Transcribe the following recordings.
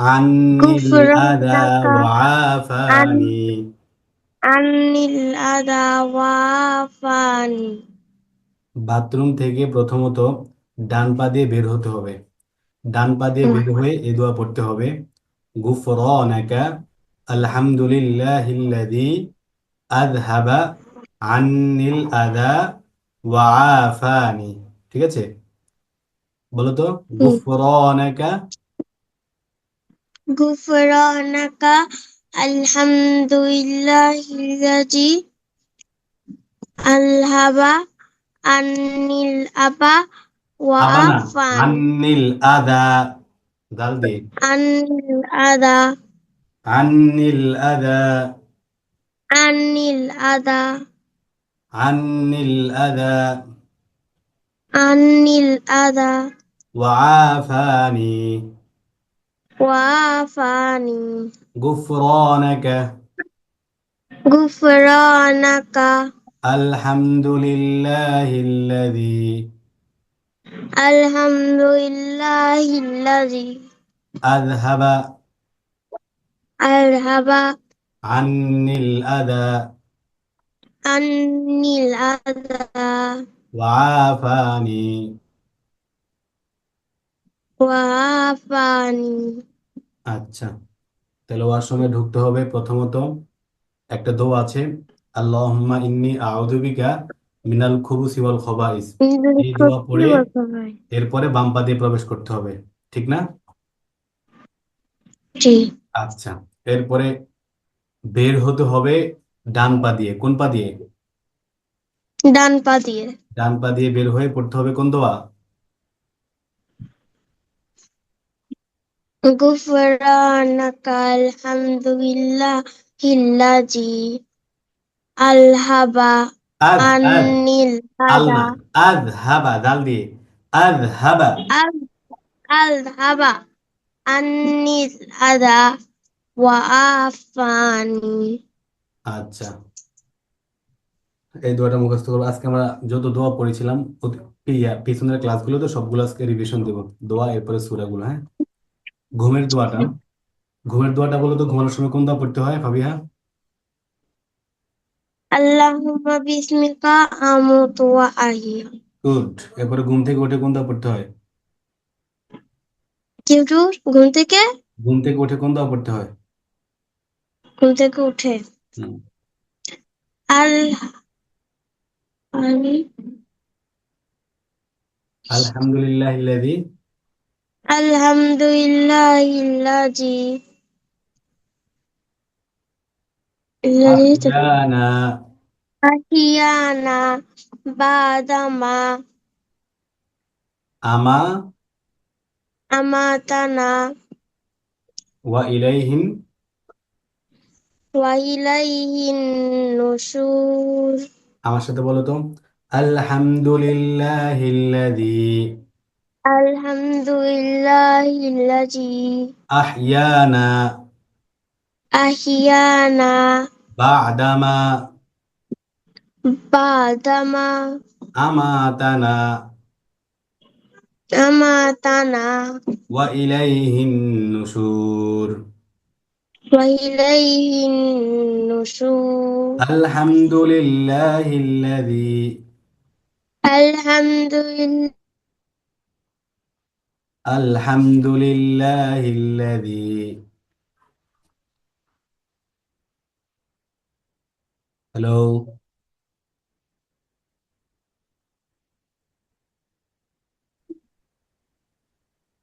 anil adha wa'afani anil adha wa'afani bathroom থেকে প্রথমত ডান পা দিয়ে বের হতে হবে। ডান পা দিয়ে বের হয়ে এ দোয়া পড়তে হবে। গুফরানাকা আলহামদুলিল্লাহিল্লাযী আযহাবা আন্নিল আযা ওয়া আফানি ঠিক আছে? বলো তো গুফরানাকা غفرانك الحمد لله الذي الهبى عني الأبى وعفى عن الأذى. دلدي عن الأذى. عن الأذى. عن الأذى. عن الأذى. عن الأذى. وعافاني. وعافاني غفرانك. غفرانك. الحمد لله الذي. الحمد لله الذي. أذهب. أذهب. عني الأذى. عني الأذى. وعافاني. وعافاني. আচ্ছা তাহলে ওয়াশরুমে ঢুকতে হবে প্রথমত। একটা দোয়া আছে আল্লাহুম্মা ইন্নী আউযু বিকা মিনাল খুবুসি ওয়াল খবাইস। এই দোয়া পড়ে এরপরে বাম পা দিয়ে প্রবেশ করতে হবে ঠিক না? জি। আচ্ছা এরপরে বের হতে হবে ডান পা দিয়ে। কোন পা দিয়ে? ডান পা দিয়ে। ডান পা দিয়ে বের হয়ে পড়তে হবে কোন দোয়া? গুফরানাকাল হামদুলিল্লাহ ইল্লাজি আলহাবা আনিল হাবা আযহাবা দাল দিয়ে আযহাবা আযহাবা আনিল আদা ওয়া আফানি আচ্ছা এই দোয়াটা মুখস্থ করব আজকে আমরা যত দোয়া পড়েছিলাম পিছনের ক্লাসগুলো তো সবগুলো আজকে রিভিশন দেবো। দোয়া এরপরে সুরাগুলো হ্যাঁ? ঘুমের দোয়াটা। ঘুমের দোয়াটা বলো তো ঘুমানোর সময় কোন দোয়া পড়তে হয় ফাবিহা আল্লাহুম্মা বিসমিকা আমুতু ওয়া আহিয়া গুড। এরপরে ঘুম থেকে উঠে কোন দোয়া পড়তে হয়? কিন্তু ঘুম থেকে? ঘুম থেকে উঠে কোন দোয়া পড়তে হয়? ঘুম থেকে উঠে। আল আলহামদুলিল্লাহ আলহামদুলিল্লাহ ইল্লাজি বাদামা। আমা। আমাতানা। আমার সাথে বলো তো। আলহামদুলিল্লাহিল্লাযী الحمد لله الذي أحيانا أحيانا بعدما بعدما أماتنا أماتنا وإليه النشور وإليه النشور الحمد لله الذي الحمد لله الحمد لله الذي Hello?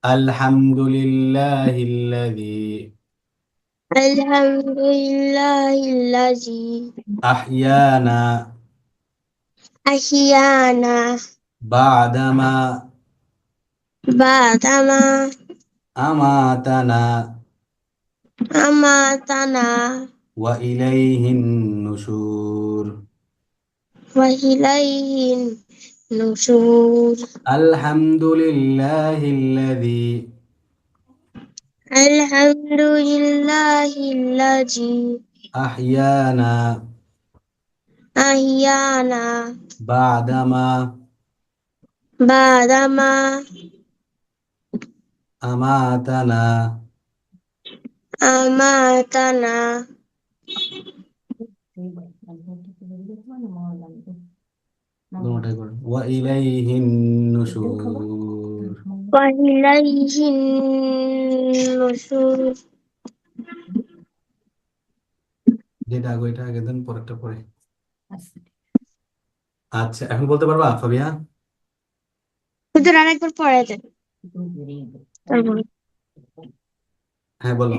الحمد لله الذي الحمد لله الذي أحيانا أحيانا بعدما بعدما أماتنا أماتنا وإليه النشور وإليه النشور الحمد لله الذي الحمد لله الذي أحيانا أحيانا بعدما بعدما আমাতানা أماتنا দুটোটাই করে ওয়া ইলাইহিন নুশুর وإليه النشور যেটা আগে এটা আগে দেন পরেরটা পরে আচ্ছা এখন বলতে পারবা ফাবিহা হুজুর আরেকবার পড়ে দেন হ্যাঁ বলো।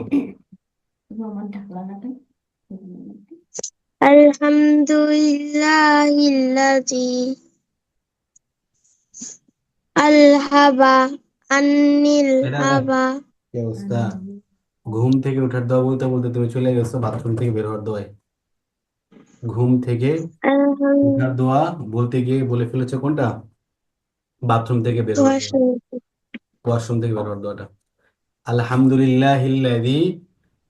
আলহামদুলিল্লাহিল্লাজি আলহাবা আন্নিল হাবা। কি অবস্থা? ঘুম থেকে উঠার দোয়া বলতে বলতে তুমি চলে গেছো বাথরুম থেকে বের হওয়ার দোয়ায়। ঘুম থেকে ওঠার দোয়া বলতে গিয়ে বলে ফেলেছো কোনটা? বাথরুম থেকে বের হওয়ার ওয়াশরুম থেকে বের হওয়ার দোয়াটা। আলহামদুলিল্লাহিল্লাযী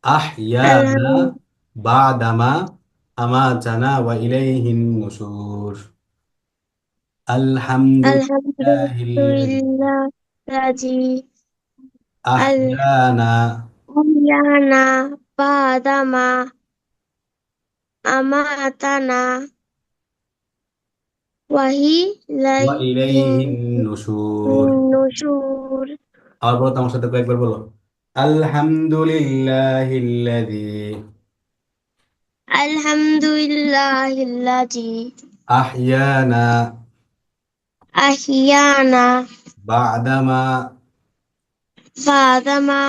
আহিয়ানা বাদামা আমাতানা ওয়া ইলাইহিন নুশুর। আলহামদুলিল্লাহিল্লাযী নুশুর। النشور আর বলো তো আমার সাথে কয়েকবার বলো আলহামদুলিল্লাহিল্লাযী الحمد لله الذي আহইয়ানা أحيانا বাদামা بعدما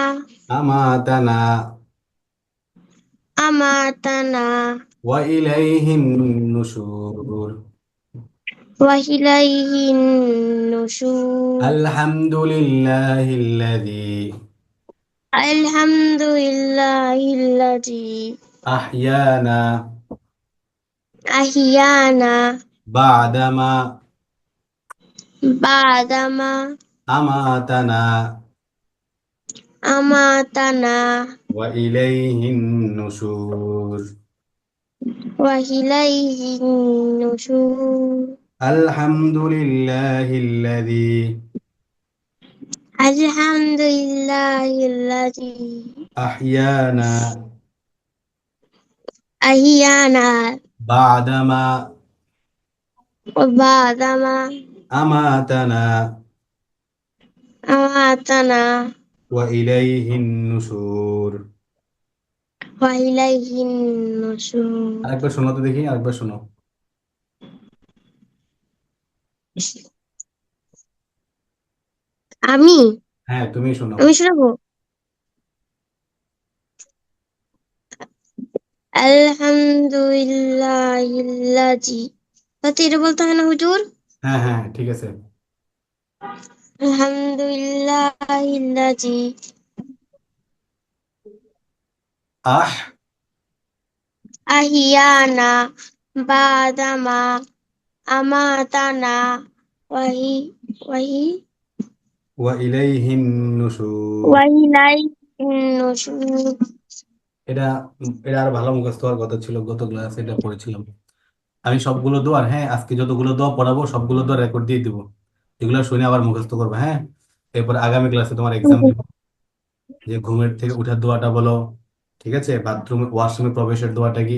আমাতানা أماتنا ওয়া ইলাইহিন নুশুর وإليه النشور. الحمد لله الذي الحمد لله الذي أحيانا أحيانا بعدما بعدما أماتنا أماتنا وإليه النشور. وإليه النشور. الحمد لله الذي الحمد لله الذي أحيانا أحيانا بعدما وبعدما أماتنا أماتنا وإليه النشور وإليه النشور আরেকবার শোনো তো দেখি আরেকবার শোনো আমি? হ্যাঁ তুমি শোনো আমি শোনাবো? আলহামদুলিল্লাহিল্লাজি। তাতে এটা বলতে হয় না হুজুর? হ্যাঁ হ্যাঁ ঠিক আছে। আলহামদুলিল্লাহিল্লাজি। আহ। আহিয়ানা বাদামা আমাতানা ওয়াহি ওয়াহি وإليه النشور ওয়াহিলাইহিন নুশুর এটা এটা আর ভালো মুখস্থ হওয়ার কথা ছিল গত ক্লাসে এটা পড়েছিলাম আমি সবগুলো দোয়ার হ্যাঁ আজকে যতগুলো দোয়া পড়াবো সবগুলো দোয়া রেকর্ড দিয়ে দিব এগুলো শুনে আবার মুখস্থ করবে হ্যাঁ এরপর আগামী ক্লাসে তোমার এক্সাম দিব যে ঘুমের থেকে উঠার দোয়াটা বলো ঠিক আছে বাথরুমে ওয়াশরুমে প্রবেশের দোয়াটা কি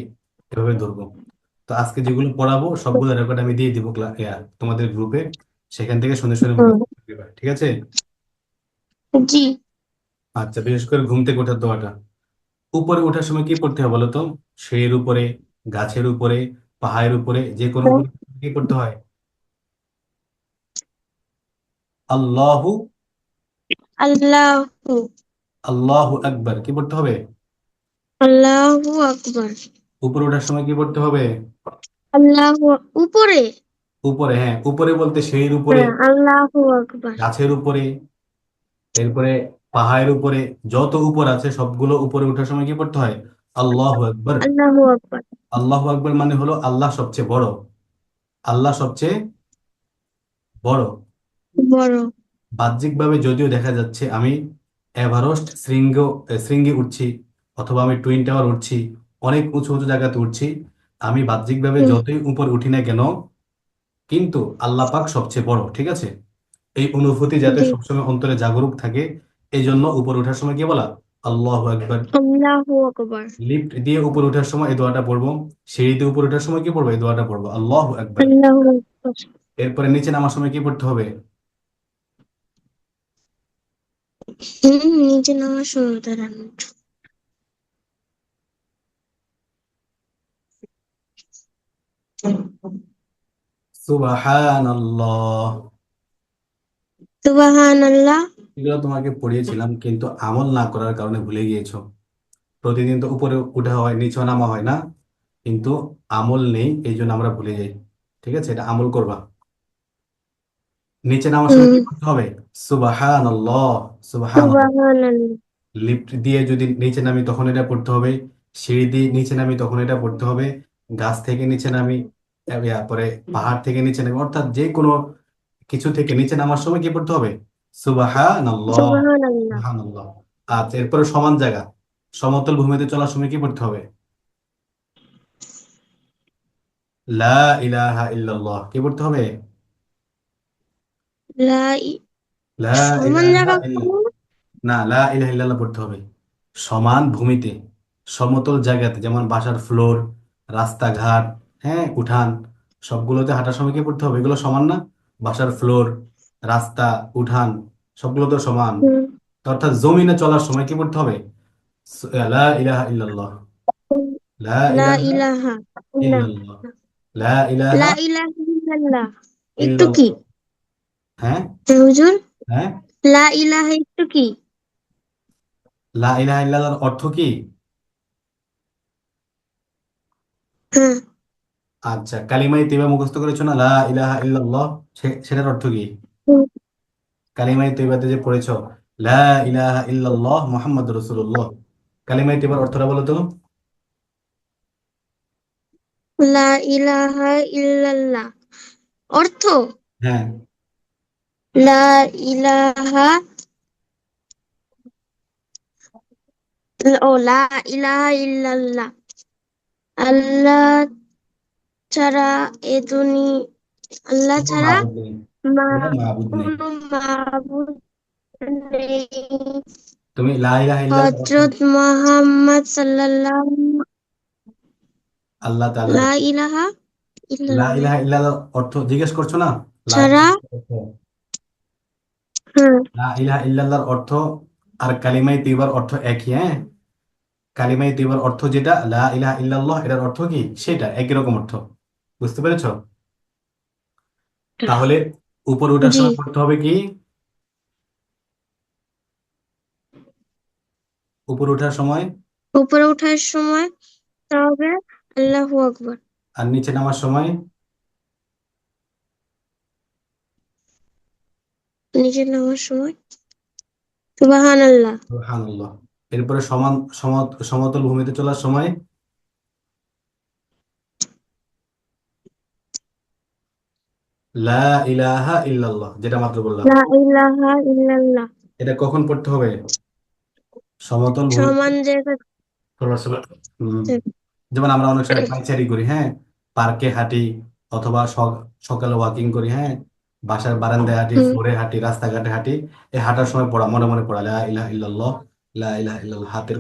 এভাবে ধরবো তো আজকে যেগুলো পড়াবো সবগুলো রেকর্ড আমি দিয়ে দিব তোমাদের গ্রুপে সেখান থেকে শুনে শুনে মুখস্থ করে দিবা ঠিক আছে? জি। আচ্ছা বিশেষ করে ঘুম থেকে ওঠার দোয়াটা। উপরে ওঠার সময় কি পড়তে হয় বলো তো সিঁড়ির উপরে গাছের উপরে পাহাড়ের উপরে যে কোনো উপরে কি করতে হয়? আল্লাহু আল্লাহু। আল্লাহু আকবার কি পড়তে হবে? আল্লাহু আকবার। উপরে ওঠার সময় কি পড়তে হবে? আল্লাহু উপরে। উপরে হ্যাঁ উপরে বলতে সিঁড়ির উপরে হ্যাঁ আল্লাহু আকবার। গাছের উপরে এরপরে পাহাড়ের উপরে যত উপর আছে সবগুলো উপরে ওঠার সময় কি পড়তে হয়? আল্লাহু আকবার। আল্লাহু আকবার। আল্লাহু আকবার মানে হলো আল্লাহ সবচেয়ে বড়। আল্লাহ সবচেয়ে বড়। বড়। বাহ্যিকভাবে যদিও দেখা যাচ্ছে আমি এভারেস্ট শৃঙ্গ শৃঙ্গে উঠছি অথবা আমি টুইন টাওয়ার উঠছি অনেক উঁচু উঁচু জায়গাতে উঠছি। আমি বাহ্যিকভাবে হুম। যতই উপর উঠি না কেন কিন্তু আল্লাহ পাক সবচেয়ে বড় ঠিক আছে? এই অনুভূতি যাতে জি। সবসময় অন্তরে জাগরুক থাকে এই জন্য উপর ওঠার সময় কি বলা আল্লাহু আকবার। আল্লাহু আকবার। লিফট দিয়ে উপরে ওঠার সময় এই দোয়াটা পড়ব সিঁড়ি দিয়ে উপরে ওঠার সময় কি পড়ব? এই দোয়াটা পড়ব আল্লাহু আকবার। আল্লাহু আকবার। এরপরে নিচে নামার সময় কি পড়তে হবে? হুম নিচে নামার সময় দাঁড়ান সুবহানাল্লাহ। সুবহানাল্লাহ। এগুলো তোমাকে পড়িয়েছিলাম কিন্তু আমল না করার কারণে ভুলে গিয়েছো। প্রতিদিন তো উপরে উঠা হয় নিচে নামা হয় না কিন্তু আমল নেই এই জন্য আমরা ভুলে যাই। ঠিক আছে? এটা আমল করবা। নিচে নামার সময় কি হুম। করতে হবে? সুবহানাল্লাহ সুবহানাল্লাহ। সুবহানাল্লাহ। লিফট দিয়ে যদি নিচে নামি তখন এটা পড়তে হবে সিঁড়ি দিয়ে নিচে নামি তখন এটা পড়তে হবে গাছ থেকে নিচে নামি পরে পাহাড় থেকে নিচে নামি অর্থাৎ যে কোনো কিছু থেকে নিচে নামার সময় কি পড়তে হবে? সুবহানাল্লাহ। সুবহানাল্লাহ। সুবহানাল্লাহ। আচ্ছা এরপরে সমান জায়গা সমতল ভূমিতে চলার সময় কি পড়তে হবে? লা ইলাহা ইল্লাল্লাহ। কি পড়তে হবে? লা লা ইলাহা না লা ইলাহা ইল্লাল্লাহ পড়তে হবে। সমান ভূমিতে সমতল জায়গাতে যেমন বাসার ফ্লোর রাস্তাঘাট হ্যাঁ উঠান সবগুলোতে হাঁটার সময় কি পড়তে হবে? এগুলো সমান না? বাসার ফ্লোর রাস্তা উঠান সবগুলো তো সমান অর্থাৎ জমিনে চলার সময় কি পড়তে হবে? লা ইলাহা ইল্লাল্লাহ। লা ইলাহা ইল্লাল্লাহ। ইল্লাল্লাহ। লা ইলাহা লা ইলাহা ইল্লাল্লাহ। একটু কি? হ্যাঁ? হুজুর। হ্যাঁ? লা ইলাহা একটু কি? লা ইলাহা ইল্লাল্লাহর অর্থ কি? হ্যাঁ আচ্ছা কালিমায়ে তৈবা মুখস্থ করেছ না? লা ইলাহা ইল্লাল্লাহ সে- সেটার অর্থ কি? হুম। কালিমায়ে তৈবাতে যে পড়েছো লা ইলাহা ইল্লাল্লাহ মুহাম্মদ রাসূলুল্লাহ কালিমায়ে তৈবার অর্থটা বলো তো। লা ইলাহা ইল্লাল্লাহ অর্থ? হ্যাঁ। লা ইলাহা ও লা ইলাহা ইল্লাল্লাহ। আল্লাহ ছাড়া এ দুনি আল্লাহ ছাড়া তুমি সাল্লাল্লাহু আল্লাহ তাআলা লা ইলাহা লা ইলাহা অর্থ জিজ্ঞেস করছ না? হ্যাঁ। লা ইলাহা ইল্লাল্লাহর অর্থ আর কালিমায়ে তৈবার অর্থ একই হ্যাঁ? কালিমায়ে তৈবার অর্থ যেটা লা ইলাহা ইল্লাল্লাহ এটার অর্থ কি? সেটা একই রকম অর্থ। বুঝতে পেরেছ? তাহলে উপরে ওঠার সময় পড়তে হবে কি? উপরে ওঠার সময়? উপরে ওঠার সময় তবে আল্লাহু আকবার। আর নিচে নামার সময়? নিচে নামার সময়? সুবহানাল্লাহ। সুবহানাল্লাহ। এরপরে সমান সমতল ভূমিতে চলার সময় লা ইলাহা ইল্লাল্লাহ যেটা মাত্র বললাম। লা ইলাহা ইল্লাল্লাহ। এটা কখন পড়তে হবে? সমতল সমান। যেমন আমরা অনেক সময় পায়চারি করি হ্যাঁ? পার্কে হাঁটি অথবা সকালে ওয়াকিং করি হ্যাঁ? বাসার বারান্দায় হাঁটি ফ্লোরে হাঁটি রাস্তাঘাটে হাঁটি এই হাঁটার সময় পড়া মনে মনে পড়া লা ইলাহা ইল্লাল্লাহ। লা ইলাহা ইল্লাল্লাহ হাতের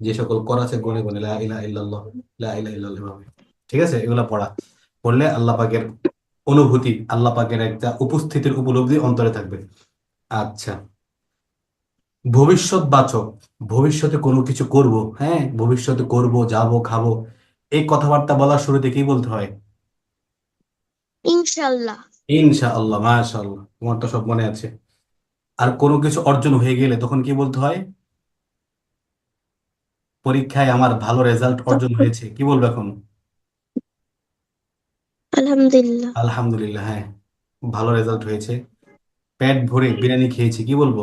যে সকল কর আছে গনে গনে লা ইলাহা ইল্লাল্লাহ লা ইলাহা ইল্লাল্লাহ এভাবে। ঠিক আছে? এগুলা পড়া। পড়লে আল্লাহ পাকের অনুভূতি আল্লাহ পাকের একটা উপস্থিতির উপলব্ধি অন্তরে থাকবে। আচ্ছা। ভবিষ্যৎ বাচক ভবিষ্যতে কোনো কিছু করব হ্যাঁ? ভবিষ্যতে করব যাব খাব এই কথাবার্তা বলার শুরুতে কি বলতে হয়? ইনশাআল্লাহ। ইনশাআল্লাহ মাশাআল্লাহ। তোমার তো সব মনে আছে। আর কোনো কিছু অর্জন হয়ে গেলে তখন কি বলতে হয়? পরীক্ষায় আমার ভালো রেজাল্ট অর্জন হয়েছে। কি বলব এখন? আলহামদুলিল্লাহ। আলহামদুলিল্লাহ হ্যাঁ ভালো রেজাল্ট হয়েছে। পেট ভরে বিরিয়ানি খেয়েছি কি বলব?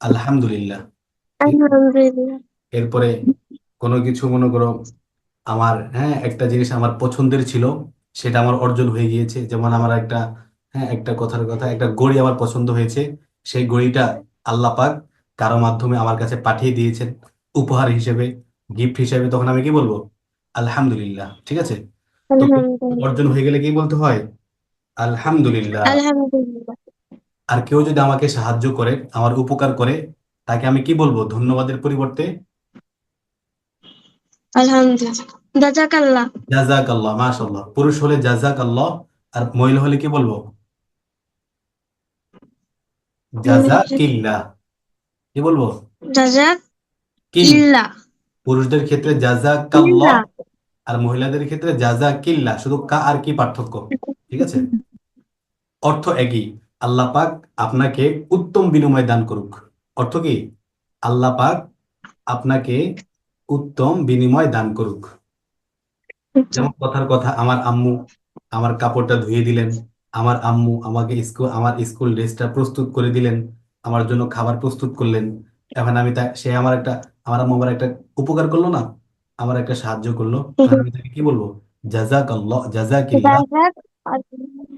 আলহামদুলিল্লাহ। আলহামদুলিল্লাহ। এরপরে কোনো কিছু মনে করো আমার হ্যাঁ একটা জিনিস আমার পছন্দের ছিল সেটা আমার অর্জন হয়ে গিয়েছে। যেমন আমার একটা হ্যাঁ একটা কথার কথা একটা ঘড়ি আমার পছন্দ হয়েছে সেই ঘড়িটা আল্লাহ পাক কারও মাধ্যমে আমার কাছে পাঠিয়ে দিয়েছেন। উপহার হিসেবে গিফট হিসেবে তখন আমি কি বলব? আলহামদুলিল্লাহ ঠিক আছে? তো অর্জন হয়ে গেলে কি বলতে হয়? আলহামদুলিল্লাহ। আর কেউ যদি আমাকে সাহায্য করে আমার উপকার করে তাকে আমি কি বলব? ধন্যবাদের পরিবর্তে? জাজাকাল্লাহ। মাশাল্লাহ পুরুষ হলে জাজাক আল্লাহ আর মহিলা হলে কি বলব? জাজাকিল্লাহ। কি বলব? জাজাক পুরুষদের ক্ষেত্রে আর মহিলাদের ক্ষেত্রে জাজাকিল্লাহ শুধু কা আর কি পার্থক্য? ঠিক আছে? অর্থ একই। আল্লাহ পাক আপনাকে উত্তম বিনিময় দান করুক। অর্থ কি? আল্লাহ পাক আপনাকে উত্তম বিনিময় দান করুক। যেমন কথার কথা আমার আম্মু আমার কাপড়টা ধুয়ে দিলেন। আমার আম্মু আমাকে স্কুল আমার স্কুল ড্রেসটা প্রস্তুত করে দিলেন। আমার জন্য খাবার প্রস্তুত করলেন। এখন আমি তা সে আমার একটা আমার আম্মু আমার একটা উপকার করল না? আমার একটা সাহায্য করল। আমি তাকে কি বলব? জাজাকাল্লাহ জাজাকিল্লাহ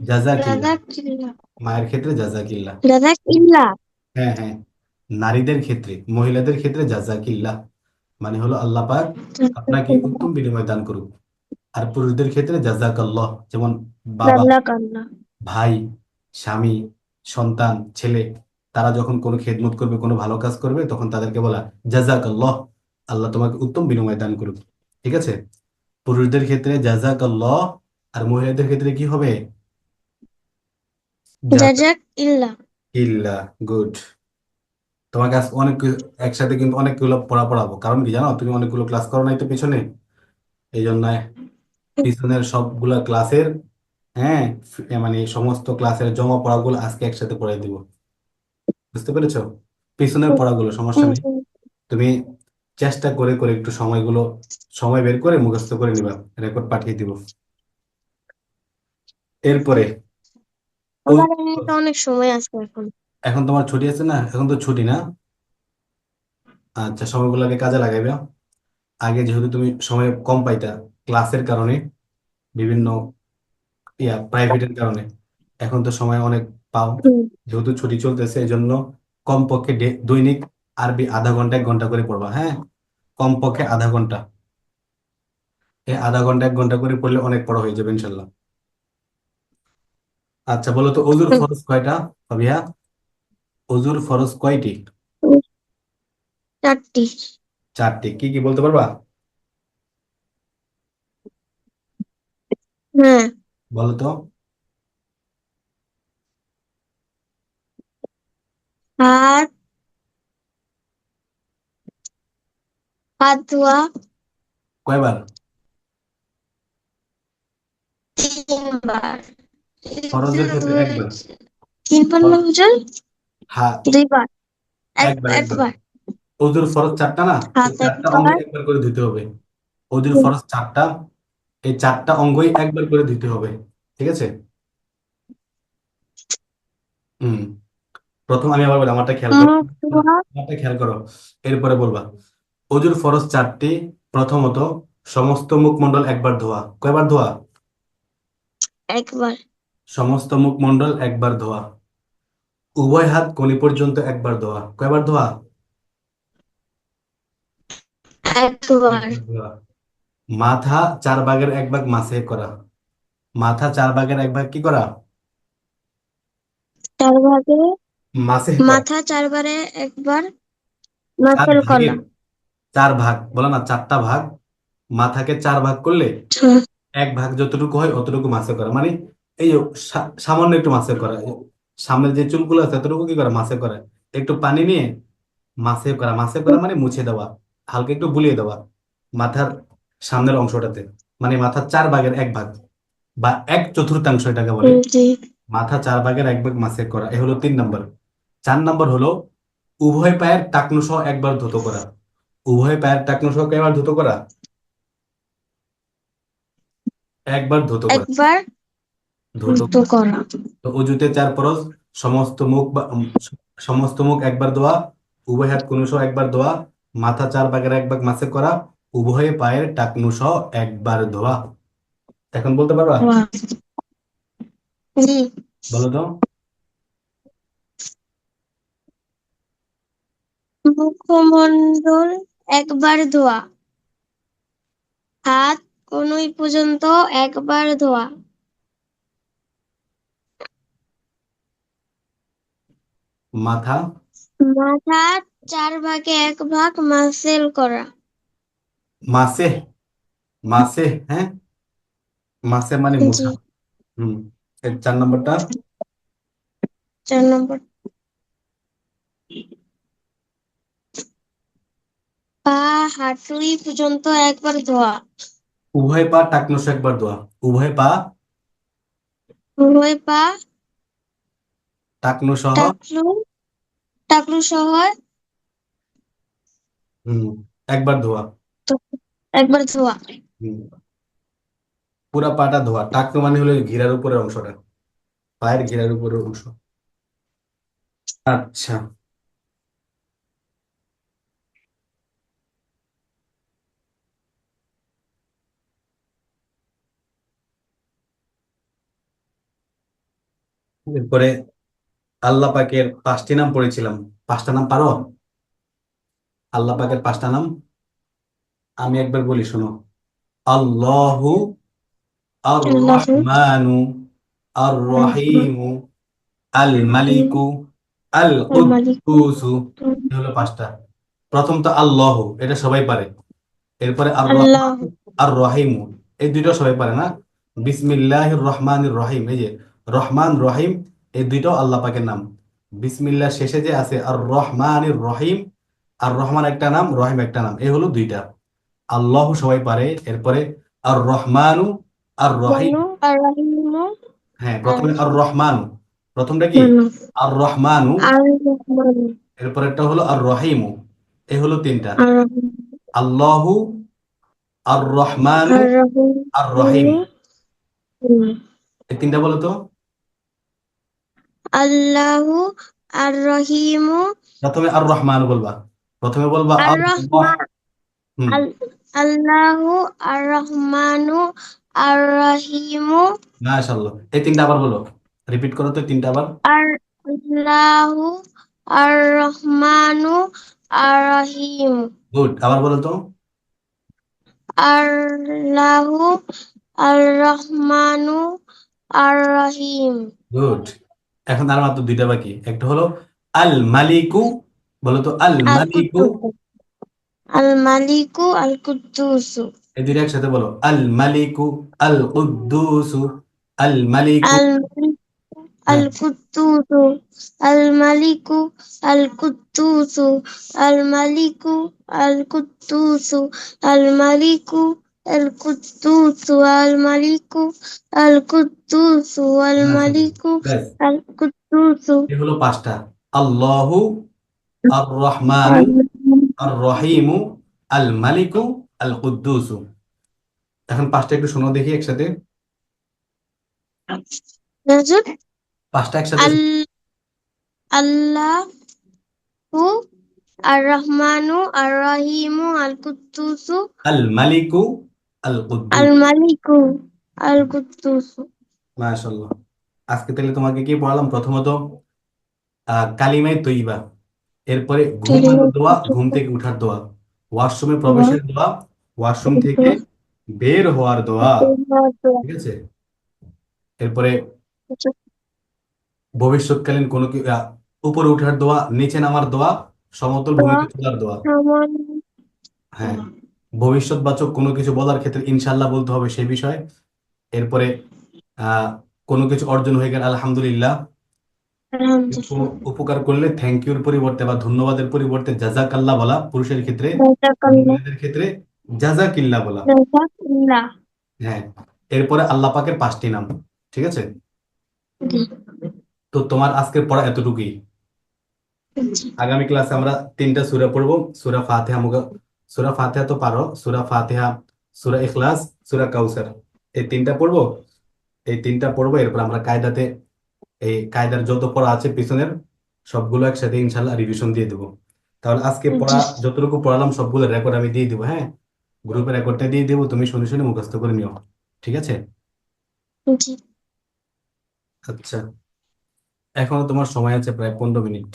জাজাকিল্লাহ মায়ের ক্ষেত্রে জাজাকিল্লাহ জাজাক ইল্লা হ্যাঁ হ্যাঁ। নারীদের ক্ষেত্রে মহিলাদের ক্ষেত্রে জাজাকিল্লাহ মানে হলো আল্লাহ পাক আপনাকে উত্তম বিনিময় দান করুক। আর পুরুষদের ক্ষেত্রে জাজাকাল্লাহ যেমন বাবা ভাই স্বামী সন্তান ছেলে তারা যখন কোনো খেদমত করবে কোনো ভালো কাজ করবে তখন তাদেরকে বলা জাজাকাল্লাহ আল্লাহ আল্লাহ তোমাকে উত্তম বিনিময় দান করুক। ঠিক আছে? পুরুষদের ক্ষেত্রে জাজাকাল্লাহ আর মহিলাদের ক্ষেত্রে কি হবে? জাজাক ইল্লা। ইল্লা গুড। তোমাকে আজ অনেক একসাথে কিন্তু অনেকগুলো পড়া পড়াবো। কারণ কি জানো? তুমি অনেকগুলো ক্লাস করো নাই তো পিছনে। এই জন্য পিছনের সবগুলা ক্লাসের হ্যাঁ মানে সমস্ত ক্লাসের জমা পড়াগুলো আজকে একসাথে পড়াই দিব। বুঝতে পেরেছ? পিছনের পড়াগুলো সমস্যা নেই। তুমি চেষ্টা করে করে একটু সময়গুলো সময় বের করে মুখস্থ করে নিবা। রেকর্ড পাঠিয়ে দিব। এরপরে অনেক সময় আছে এখন। এখন তোমার ছুটি আছে না? এখন তো ছুটি না? আচ্ছা সময়গুলোকে কাজে লাগাইবে। আগে যেহেতু তুমি সময় কম পাইতা ক্লাসের কারণে বিভিন্ন ইয়া প্রাইভেটের কারণে। এখন তো সময় অনেক পাও। যেহেতু ছুটি চলতেছে এই জন্য কমপক্ষে দৈনিক আরবি আধা ঘণ্টা এক ঘণ্টা করে পড়বা হ্যাঁ? কমপক্ষে আধা ঘণ্টা। এই আধা ঘণ্টা এক ঘণ্টা করে পড়লে অনেক পড়া হয়ে যাবে ইনশাল্লাহ। আচ্ছা বলো তো অজুর ফরজ কয়টা ফাবিহা অজুর ফরজ কয়টি? চারটি। চারটি। কি কি বলতে পারবা? হ্যাঁ। বলো তো। হাত হাত ধোয়া কয়বার? তিনবার। ফরজের ক্ষেত্রে একবার। তিনবার না হুজুর হ্যাঁ। দুইবার। একবার একবার। অজুর ফরজ চারটা না? চারটা একবার। অঙ্গ একবার করে দিতে হবে। অজুর ফরজ চারটা এই চারটা অঙ্গই একবার করে ধুতে হবে। ঠিক আছে? হুম। প্রথম আমি আবার বলি আমারটা খেয়াল করো। আমারটা খেয়াল করো। এরপরে বলবা অজুর ফরজ চারটি প্রথমত সমস্ত মুখমণ্ডল একবার ধোয়া। কয়বার ধোয়া? একবার। সমস্ত মুখমণ্ডল একবার ধোয়া। উভয় হাত কনি পর্যন্ত একবার ধোয়া। কয়বার ধোয়া? একবার। মাথা চার ভাগের এক ভাগ মাসে করা। মাথা চার ভাগের এক ভাগ কি করা? চার ভাগে মাসে করা মাথা চারবারে একবার চার নাসেল ভাগের করা চার ভাগ বলো না চারটা ভাগ। মাথাকে চার ভাগ করলে এক ভাগ যতটুকু হয় অতটুকু মাসে করা। মানে এই যে সামান্য একটু মাসে করা। এই সামনের যে চুলগুলো আছে এতটুকু কি করা? মাসে করা। একটু পানি নিয়ে মাসে করা। মাসে করা মানে মুছে দেওয়া। হালকা একটু বুলিয়ে দেওয়া মাথার সামনের অংশটাতে। মানে মাথার চার ভাগের এক ভাগ বা এক চতুর্থাংশ এটাকে বলে। মাথা চার ভাগের এক ভাগ মাসে করা। এ হলো তিন নম্বর। চার নম্বর হলো উভয় পায়ের টাকনু সহ একবার ধুতো করা। উভয় পায়ের টাকনু সহ কয়বার ধুতো করা? একবার ধুতো করা। একবার ধুতো করা। তো অজুতে চার ফরজ সমস্ত মুখ বা সমস্ত মুখ একবার ধোয়া উভয় হাত কুনু সহ একবার ধোয়া মাথা চার ভাগের এক ভাগ মাসে করা উভয় পায়ের টাকনু সহ একবার ধোয়া। এখন বলতে পারবা? বলো তো। মুখমণ্ডল একবার ধোয়া। হাত কনুই পর্যন্ত একবার ধোয়া। মাথা? মাথা চার ভাগে এক ভাগ মাসেল করা। মাসে? মাসে হ্যাঁ? মাসে মানে জি। হুম চার নম্বরটা? চার নম্বর। পা হাঁটুই পর্যন্ত একবার ধোয়া। উভয় পা টাকনুস একবার দোয়া উভয় পা? উভয় পা টাকনু সহ? টাকলু টাকলু সহ। হুম একবার ধোয়া। একবার ধোয়া। পুরা পাটা ধোয়া। টাকনু মানে হলো ঘিরার উপরের অংশটা। পায়ের ঘিরার উপরের অংশ। আচ্ছা। এরপরে আল্লাহ পাকের পাঁচটি নাম পড়েছিলাম। পাঁচটা নাম পারো? আল্লাহ পাকের পাঁচটা নাম? আমি একবার বলি শোনো। আল্লাহু আর রহমানু আর রহিমু আল মালিকু আল কুদ্দুসু এই হলো পাঁচটা। প্রথম তো আল্লাহ এটা সবাই পারে। এরপরে আর আল্লাহ। আর রহিমু এই দুইটাও সবাই পারে না? বিসমিল্লাহির রহমানির রহিম এই যে রহমান রহিম এই দুইটাও আল্লাহ পাকের নাম। বিসমিল্লা শেষে যে আছে আর রহমান রহিম আর রহমান একটা নাম রহিম একটা নাম এই হলো দুইটা। আল্লাহ সবাই পারে এরপরে আর রহমানু আর রহিম হ্যাঁ প্রথমে আর রহমানু প্রথমটা কি? আর রহমানু এরপরেরটা হলো আর রহিমু এই হলো তিনটা। আল্লাহু আর রহমানু আর রহিম। এই তিনটা বলো তো? আল্লাহু আর রহিমু প্রথমে আর রহমান বলবা। প্রথমে বলবা আর রহমান আল্লাহু আর রহমানু আর রহিমু মাশাআল্লাহ। এই তিনটা আবার বলো। রিপিট করো তো তিনটা আবার। আর আল্লাহু আর রহমানু আর রহিম গুড। আবার বলো তো। আল্লাহু আর রহমানু আর রহিম গুড। এখন আর মাত্র দুইটা বাকি। একটা হলো আল মালিকু বলো তো আল মালিকু। আল মালিকু আল কুদ্দুসু। এই দুইটা একসাথে বলো। আল মালিকু আল কুদ্দুসু আল মালিকু। আল কুদ্দুসু আল মালিকু আল কুদ্দুসু আল মালিকু আল কুদ্দুসু আল মালিকু মালিকু ব্যাস আল কুদ্দুসু। এই হলো পাঁচটা। আল্লাহু আর রহমানু আর রহিমু আল মালিকু আল কুদ্দুসু এখন পাঁচটা একটু শোনো দেখি একসাথে। পাঁচটা একসাথে। আল আল্লাহু আর রহমানু আর রহিমু আল কুদ্দুসু আল মালিকু আল কুদ্দুস আল মালিকু আল কুদ্দুসু মাশাআল্লাহ। আজকে তাহলে তোমাকে কি পড়ালাম? প্রথমত কালিমায়ে তৈয়বা। এরপরে ঘুমানোর দোয়া ঘুম থেকে উঠার দোয়া। ওয়াশরুমে প্রবেশের দোয়া ওয়াশরুম থেকে বের হওয়ার দোয়া। ঠিক আছে? এরপরে ভবিষ্যৎকালীন কোনো কি উপরে উঠার দোয়া নিচে নামার দোয়া সমতল ভূমিতে চলার দোয়া। হ্যাঁ। ভবিষ্যৎবাচক কোনো কিছু বলার ক্ষেত্রে ইনশাল্লাহ বলতে হবে সে বিষয়ে। এরপরে কোনো কিছু অর্জন হয়ে গেলে আলহামদুলিল্লাহ। উপকার করলে থ্যাংক ইউর পরিবর্তে বা ধন্যবাদের পরিবর্তে জাজাকাল্লাহ বলা পুরুষের ক্ষেত্রে মহিলাদের ক্ষেত্রে জাজাকিল্লাহ বলা। হ্যাঁ এরপরে আল্লাহ পাকের পাঁচটি নাম ঠিক আছে? তো তোমার আজকের পড়া এতটুকুই। আগামী ক্লাসে আমরা তিনটা সুরা পড়ব সুরা ফাতিহা মুগা সূরা ফাতেহা তো পারো সূরা ফাতিহা সূরা ইখলাস সুরা কাউসার এই তিনটা পড়ব? এই তিনটা পড়ব এরপর আমরা কায়দাতে এই কায়দার যত পড়া আছে পিছনের সবগুলো একসাথে ইনশাল্লাহ রিভিশন দিয়ে দেবো। তাহলে আজকে পড়া যতটুকু পড়ালাম সবগুলো রেকর্ড আমি দিয়ে দিব হ্যাঁ? গ্রুপে রেকর্ডটা দিয়ে দেবো তুমি শুনে শুনে মুখস্থ করে নিও। ঠিক আছে? আচ্ছা। এখনও তোমার সময় আছে প্রায় পনেরো মিনিট।